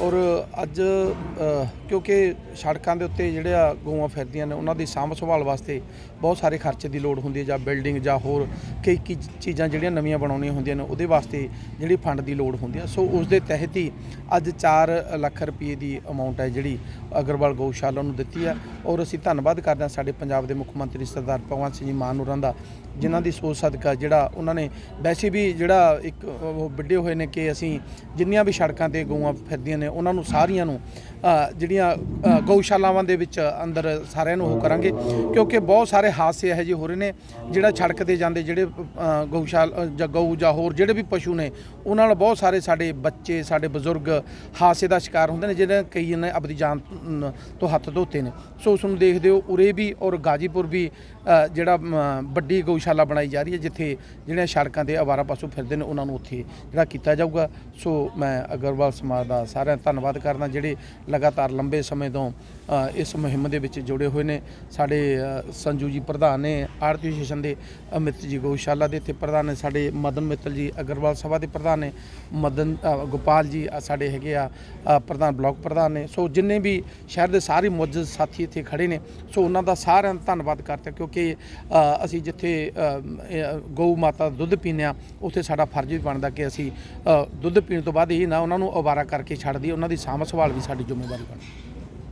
ਔਰ ਅੱਜ ਕਿਉਂਕਿ ਸੜਕਾਂ ਦੇ ਉੱਤੇ ਜਿਹੜੇ ਆ ਗਊਆਂ ਫਿਰਦੀਆਂ ਨੇ, ਉਹਨਾਂ ਦੀ ਸਾਂਭ ਸੰਭਾਲ ਵਾਸਤੇ ਬਹੁਤ ਸਾਰੇ ਖਰਚੇ ਦੀ ਲੋੜ ਹੁੰਦੀ ਹੈ, ਜਾਂ ਬਿਲਡਿੰਗ ਜਾਂ ਹੋਰ ਕਈ ਕੀ ਚੀਜ਼ਾਂ ਜਿਹੜੀਆਂ ਨਵੀਆਂ ਬਣਾਉਣੀਆਂ ਹੁੰਦੀਆਂ ਨੇ, ਉਹਦੇ ਵਾਸਤੇ ਜਿਹੜੀ ਫੰਡ ਦੀ ਲੋੜ ਹੁੰਦੀ ਹੈ। ਸੋ ਉਸ ਦੇ ਤਹਿਤ ਹੀ ਅੱਜ 4 ਲੱਖ ਰੁਪਏ ਦੀ ਅਮਾਉਂਟ ਹੈ ਜਿਹੜੀ ਅਗਰਵਾਲ ਗਊਸ਼ਾਲਾ ਨੂੰ ਦਿੱਤੀ ਹੈ। ਔਰ ਅਸੀਂ ਧੰਨਵਾਦ ਕਰਦੇ ਹਾਂ ਸਾਡੇ ਪੰਜਾਬ ਦੇ ਮੁੱਖ ਮੰਤਰੀ ਸਰਦਾਰ ਭਗਵੰਤ ਸਿੰਘ ਜੀ ਮਾਨ ਹੋਰਾਂ ਦਾ, ਜਿਨ੍ਹਾਂ ਦੀ ਸੋਚ ਸਦਕਾ ਜਿਹੜਾ ਉਹਨਾਂ ਨੇ ਵੈਸੇ ਵੀ ਜਿਹੜਾ ਇੱਕ ਉਹ ਵੱਡੇ ਹੋਏ ਨੇ ਕਿ ਅਸੀਂ ਜਿੰਨੀਆਂ ਵੀ ਸੜਕਾਂ ਤੇ ਗਊਆਂ ਫਿਰਦੀਆਂ ਨੇ ਉਹਨਾਂ ਨੂੰ ਸਾਰੀਆਂ ਨੂੰ ਜਿਹੜੀਆਂ ਗਊਸ਼ਾਲਾਵਾਂ ਦੇ ਵਿੱਚ ਅੰਦਰ ਸਾਰਿਆਂ ਨੂੰ ਉਹ ਕਰਾਂਗੇ। ਕਿਉਂਕਿ ਬਹੁਤ ਸਾਰੇ ਹਾਦਸੇ ਇਹੋ ਜਿਹੇ ਹੋ ਰਹੇ ਨੇ, ਜਿਹੜਾ ਸੜਕ ਤੇ ਜਾਂਦੇ ਜਿਹੜੇ ਗਊਸ਼ਾਲ ਜਾਂ ਗਊ ਜਾਂ ਹੋਰ ਜਿਹੜੇ ਵੀ ਪਸ਼ੂ ਨੇ, ਉਹਨਾਂ ਨਾਲ ਬਹੁਤ ਸਾਰੇ ਸਾਡੇ ਬੱਚੇ, ਸਾਡੇ ਬਜ਼ੁਰਗ ਹਾਦਸੇ ਦਾ ਸ਼ਿਕਾਰ ਹੁੰਦੇ ਨੇ ਜਿਹੜੇ ਕਈ ਨੇ ਆਪਣੀ ਜਾਨ ਤੋਂ ਹੱਥ ਧੋਤੇ ਨੇ। ਸੋ ਉਸ ਨੂੰ ਦੇਖਦੇ ਹੋ, ਉਰੇ ਵੀ ਔਰ ਗਾਜੀਪੁਰ ਵੀ ਜਿਹੜਾ ਵੱਡੀ ਗਊਸ਼ਾਲਾ ਬਣਾਈ ਜਾ ਰਹੀ ਹੈ, ਜਿੱਥੇ ਜਿਹੜੀਆਂ ਸੜਕਾਂ ਤੇ ਆਵਾਰਾ ਪਸ਼ੂ ਫਿਰਦੇ ਨੇ, ਉਹਨਾਂ ਨੂੰ ਉੱਥੇ ਜਿਹੜਾ ਕੀਤਾ ਜਾਊਗਾ। ਸੋ ਮੈਂ ਅਗਰਵਾਲ ਸਮਾਜ ਦਾ ਸਾਰਿਆਂ ਧੰਨਵਾਦ ਕਰਦਾ ਜਿਹੜੇ ਲਗਾਤਾਰ ਲੰਬੇ ਸਮੇਂ ਤੋਂ ਇਸ ਮੁਹਿੰਮ ਦੇ ਵਿੱਚ ਜੁੜੇ ਹੋਏ ਨੇ। ਸਾਡੇ ਸੰਜੂ ਜੀ ਪ੍ਰਧਾਨ ਨੇ, ਆਰਤੀ ਐਸੋਸੀਏਸ਼ਨ ਦੇ ਅਮਿਤ ਜੀ ਗਊਸ਼ਾਲਾ ਦੇ ਇੱਥੇ ਪ੍ਰਧਾਨ ਨੇ, ਸਾਡੇ ਮਦਨ ਮਿੱਤਲ ਜੀ ਅਗਰਵਾਲ ਸਭਾ ਦੇ ਪ੍ਰਧਾਨ ਨੇ, ਮਦਨ ਗੋਪਾਲ ਜੀ ਸਾਡੇ ਹੈਗੇ ਆ ਪ੍ਰਧਾਨ ਬਲਾਕ ਪ੍ਰਧਾਨ ਨੇ। ਸੋ ਜਿੰਨੇ ਵੀ ਸ਼ਹਿਰ ਦੇ ਸਾਰੇ ਮੁਅੱਜ਼ਜ਼ ਸਾਥੀ ਇੱਥੇ ਖੜੇ ਨੇ, ਸੋ ਉਹਨਾਂ ਦਾ ਸਾਰਿਆਂ ਦਾ ਧੰਨਵਾਦ ਕਰਦੇ ਕਿਉਂਕਿ ਅਸੀਂ ਜਿੱਥੇ ਗਊ ਮਾਤਾ ਦਾ ਦੁੱਧ ਪੀਂਦੇ ਆ ਉੱਥੇ ਸਾਡਾ ਫਰਜ਼ ਵੀ ਬਣਦਾ ਕਿ ਅਸੀਂ ਦੁੱਧ ਪੀਣ ਤੋਂ ਬਾਅਦ ਹੀ ਨਾ ਉਹਨਾਂ ਨੂੰ ਅਵਾਰਾ ਕਰਕੇ ਛੱਡ ਦਈਏ। ਉਹਨਾਂ ਦੀ ਸਾਂਭ ਸੰਭਾਲ ਵੀ ਸਾਡੀ ਜ਼ਿੰਮੇਵਾਰੀ ਬਣ।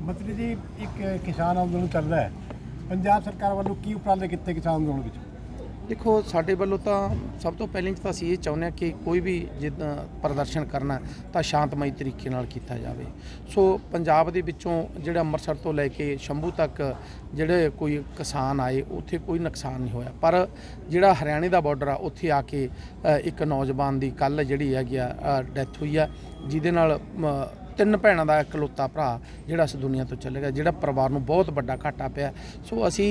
ਮੰਤਰੀ ਜੀ, ਇੱਕ ਕਿਸਾਨ ਅੰਦੋਲਨ ਚੱਲ ਰਿਹਾ ਹੈ। ਪੰਜਾਬ ਸਰਕਾਰ ਵੱਲੋਂ ਕੀ ਉਪਰਾਲੇ ਕੀਤੇ ਕਿਸਾਨ ਅੰਦੋਲਨ ਵਿੱਚ? ਦੇਖੋ, ਸਾਡੇ ਵੱਲੋਂ ਤਾਂ ਸਭ ਤੋਂ ਪਹਿਲਾਂ ਤਾਂ ਅਸੀਂ ਇਹ ਚਾਹੁੰਦੇ ਹਾਂ ਕਿ ਕੋਈ ਵੀ ਜਿੱਦਾਂ ਪ੍ਰਦਰਸ਼ਨ ਕਰਨਾ ਤਾਂ ਸ਼ਾਂਤਮਈ ਤਰੀਕੇ ਨਾਲ ਕੀਤਾ ਜਾਵੇ। ਸੋ ਪੰਜਾਬ ਦੇ ਵਿੱਚੋਂ ਜਿਹੜਾ ਅੰਮ੍ਰਿਤਸਰ ਤੋਂ ਲੈ ਕੇ ਸ਼ੰਭੂ ਤੱਕ ਜਿਹੜੇ ਕੋਈ ਕਿਸਾਨ ਆਏ, ਉੱਥੇ ਕੋਈ ਨੁਕਸਾਨ ਨਹੀਂ ਹੋਇਆ। ਪਰ ਜਿਹੜਾ ਹਰਿਆਣੇ ਦਾ ਬਾਰਡਰ ਆ, ਉੱਥੇ ਆ ਕੇ ਇੱਕ ਨੌਜਵਾਨ ਦੀ ਕੱਲ ਜਿਹੜੀ ਹੈਗੀ ਆ ਡੈਥ ਹੋਈ ਆ, ਜਿਹਦੇ ਨਾਲ ਤਿੰਨ ਭੈਣਾਂ ਦਾ ਇਕਲੌਤਾ ਭਰਾ ਜਿਹੜਾ ਇਸ ਦੁਨੀਆ ਤੋਂ ਚਲੇ ਗਿਆ, ਜਿਹੜਾ ਪਰਿਵਾਰ ਨੂੰ ਬਹੁਤ ਵੱਡਾ ਘਾਟਾ ਪਿਆ। ਸੋ ਅਸੀਂ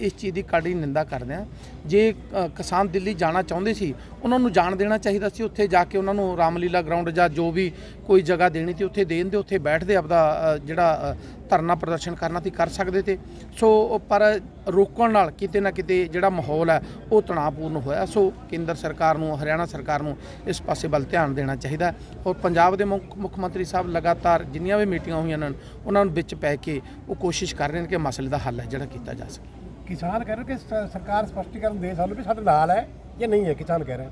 ਇਸ ਚੀਜ਼ ਦੀ ਕਾੜੀ ਨਿੰਦਾ ਕਰਦੇ ਹਾਂ। ਜੇ ਕਿਸਾਨ ਦਿੱਲੀ ਜਾਣਾ ਚਾਹੁੰਦੇ ਸੀ, ਉਹਨਾਂ ਨੂੰ ਜਾਣ ਦੇਣਾ ਚਾਹੀਦਾ ਸੀ। ਉੱਥੇ ਜਾ ਕੇ ਉਹਨਾਂ ਨੂੰ ਰਾਮਲੀਲਾ ਗਰਾਊਂਡ ਜਾਂ ਜੋ ਵੀ ਕੋਈ ਜਗ੍ਹਾ ਦੇਣੀ ਤੇ ਉੱਥੇ ਦੇਣ ਦੇ, ਉੱਥੇ ਬੈਠਦੇ ਆਪਦਾ ਜਿਹੜਾ ਧਰਨਾ ਪ੍ਰਦਰਸ਼ਨ ਕਰਨਾ ਸੀ ਕਰ ਸਕਦੇ ਤੇ। ਸੋ, ਪਰ ਰੋਕਣ ਨਾਲ ਕਿਤੇ ਨਾ ਕਿਤੇ ਜਿਹੜਾ ਮਾਹੌਲ ਹੈ, ਉਹ ਤਣਾਅਪੂਰਨ ਹੋਇਆ। ਸੋ, ਕੇਂਦਰ ਸਰਕਾਰ ਨੂੰ, ਹਰਿਆਣਾ ਸਰਕਾਰ ਨੂੰ ਇਸ ਪਾਸੇ ਵੱਲ ਧਿਆਨ ਦੇਣਾ ਚਾਹੀਦਾ ਔਰ ਪੰਜਾਬ ਦੇ ਮੁੱਖ ਮੁੱਖ ਮੰਤਰੀ ਸਾਹਿਬ ਲਗਾਤਾਰ ਜਿੰਨੀਆਂ ਵੀ ਮੀਟਿੰਗਾਂ ਹੋਈਆਂ ਹਨ ਉਹਨਾਂ ਨੂੰ ਵਿੱਚ ਪੈ ਕੇ ਉਹ ਕੋਸ਼ਿਸ਼ ਕਰ ਰਹੇ ਨੇ ਕਿ ਮਸਲੇ ਦਾ ਹੱਲ ਹੈ, ਜਿਹੜਾ ਕੀਤਾ ਜਾ ਸਕੇ। ਕਿਸਾਨ ਕਹਿ ਰਹੇ ਕਿ ਸਰਕਾਰ ਸਪਸ਼ਟੀਕਰਨ ਦੇ ਸਾਨੂੰ ਵੀ ਸਾਡੇ ਨਾਲ ਹੈ ਜਾਂ ਨਹੀਂ ਹੈ, ਕਿਸਾਨ ਕਹਿ ਰਹੇ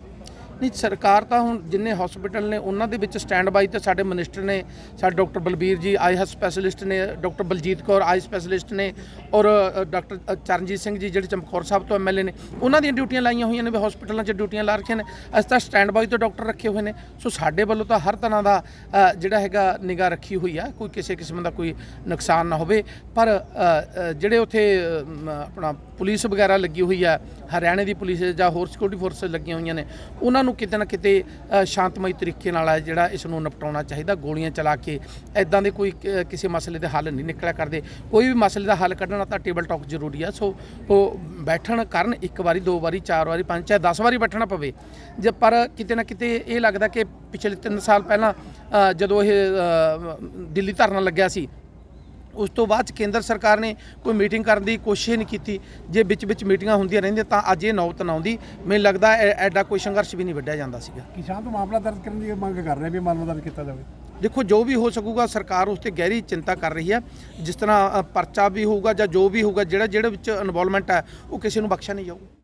ਨਹੀਂ, ਸਰਕਾਰ ਤਾਂ ਹੁਣ ਜਿੰਨੇ ਹਸਪੀਟਲ ਨੇ, ਉਹਨਾਂ ਦੇ ਵਿੱਚ ਸਟੈਂਡ ਬਾਈ ਤੇ ਸਾਡੇ ਮਿਨਿਸਟਰ ਨੇ, ਸਾਡੇ ਡਾਕਟਰ ਬਲਬੀਰ ਜੀ ਆਈ ਹੈਸ ਸਪੈਸ਼ਲਿਸਟ ਨੇ doctor Baljit Kaur eye specialist ਨੇ ਔਰ ਡਾਕਟਰ ਚਰਨਜੀਤ ਸਿੰਘ ਜੀ ਜਿਹੜੇ ਚਮਕੌਰ ਸਾਹਿਬ ਤੋਂ ਐਮਐਲਏ ਨੇ, ਉਹਨਾਂ ਦੀਆਂ ਡਿਊਟੀਆਂ ਲਾਈਆਂ ਹੋਈਆਂ ਨੇ, ਵੀ ਹਸਪੀਟਲਾਂ 'ਚ ਡਿਊਟੀਆਂ ਲਾ ਰੱਖੀਆਂ ਨੇ। ਅਸੀਂ ਤਾਂ ਸਟੈਂਡ ਬਾਈ ਤੋਂ ਡਾਕਟਰ ਰੱਖੇ ਹੋਏ ਨੇ। ਸੋ ਸਾਡੇ ਵੱਲੋਂ ਤਾਂ ਹਰ ਤਰ੍ਹਾਂ ਦਾ ਜਿਹੜਾ ਹੈਗਾ ਨਿਗਾਹ ਰੱਖੀ ਹੋਈ ਆ, ਕੋਈ ਕਿਸੇ ਕਿਸਮ ਦਾ ਕੋਈ ਨੁਕਸਾਨ ਨਾ ਹੋਵੇ। ਪਰ ਜਿਹੜੇ ਉੱਥੇ ਆਪਣਾ ਪੁਲਿਸ ਵਗੈਰਾ ਲੱਗੀ ਹੋਈ ਆ, ਹਰਿਆਣੇ ਦੀ ਪੁਲਿਸ ਜਾਂ ਹੋਰ ਸਿਕਿਉਰਿਟੀ ਫੋਰਸਸ ਲੱਗੀਆਂ ਹੋਈਆਂ ਨੇ, ਉਹਨਾਂ ਨੂੰ ਕਿਤੇ ਨਾ ਕਿਤੇ ਸ਼ਾਂਤਮਈ ਤਰੀਕੇ ਨਾਲ ਹੈ ਜਿਹੜਾ ਇਸ ਨੂੰ ਨਿਪਟਾਉਣਾ ਚਾਹੀਦਾ, ਗੋਲੀਆਂ ਚਲਾ ਕੇ। ਐਦਾਂ ਦੇ ਕੋਈ ਕਿਸੇ ਮਸਲੇ ਦੇ ਹੱਲ ਨਹੀਂ ਨਿਕਲਿਆ ਕਰਦੇ। ਕੋਈ ਵੀ ਮਸਲੇ ਦਾ ਹੱਲ ਕੱਢਣਾ ਤਾਂ ਟੇਬਲ ਟਾਕ ਜ਼ਰੂਰੀ ਆ। ਸੋ, ਉਹ ਬੈਠਣ ਕਰਨ ਇੱਕ ਵਾਰੀ, ਦੋ ਵਾਰੀ, ਚਾਰ ਵਾਰੀ, ਪੰਜ, ਚਾਹੇ 10 ਵਾਰੀ ਬੈਠਣਾ ਪਵੇ। ਜੇ ਪਰ ਕਿਤੇ ਨਾ ਕਿਤੇ ਇਹ ਲੱਗਦਾ ਕਿ ਪਿਛਲੇ 3 ਸਾਲ ਪਹਿਲਾਂ ਜਦੋਂ ਇਹ ਦਿੱਲੀ ਧਰਨਾ ਲੱਗਿਆ ਸੀ ਉਸ ਤੋਂ ਬਾਅਦ ਕੇਂਦਰ ਸਰਕਾਰ ਨੇ ਕੋਈ ਮੀਟਿੰਗ ਕਰਨ ਦੀ ਕੋਸ਼ਿਸ਼ ਨਹੀਂ ਕੀਤੀ। ਜੇ ਵਿੱਚ ਵਿੱਚ ਮੀਟਿੰਗਾਂ ਹੁੰਦੀਆਂ ਰਹਿੰਦੀਆਂ ਤਾਂ ਅੱਜ ਇਹ ਨੌਬਤ ਨਾ ਆਉਂਦੀ। ਮੈਨੂੰ ਲੱਗਦਾ ਐਡਾ ਕੋਈ ਸੰਘਰਸ਼ ਵੀ ਨਹੀਂ ਵੱਢਿਆ ਜਾਂਦਾ ਸੀਗਾ। ਕਿਸਾਨ ਤੋਂ ਮਾਮਲਾ ਦਰਜ ਕਰਨ ਦੀ ਮੰਗ ਕਰ ਰਹੇ ਵੀ ਮਾਮਲਾ ਦਰਜ ਕੀਤਾ ਜਾਵੇ। ਦੇਖੋ ਜੋ ਵੀ ਹੋ ਸਕੂਗਾ ਸਰਕਾਰ ਉਸ ਤੇ ਗਹਿਰੀ ਚਿੰਤਾ ਕਰ ਰਹੀ ਹੈ। ਜਿਸ ਤਰ੍ਹਾਂ ਪਰਚਾ ਵੀ ਹੋਊਗਾ ਜਾਂ ਜੋ ਵੀ ਹੋਊਗਾ ਜਿਹੜਾ ਜਿਹੜੇ ਵਿੱਚ ਇਨਵੋਲਵਮੈਂਟ ਹੈ ਉਹ ਕਿਸੇ ਨੂੰ ਬਖਸ਼ਿਆ ਨਹੀਂ ਜਾਊਗਾ।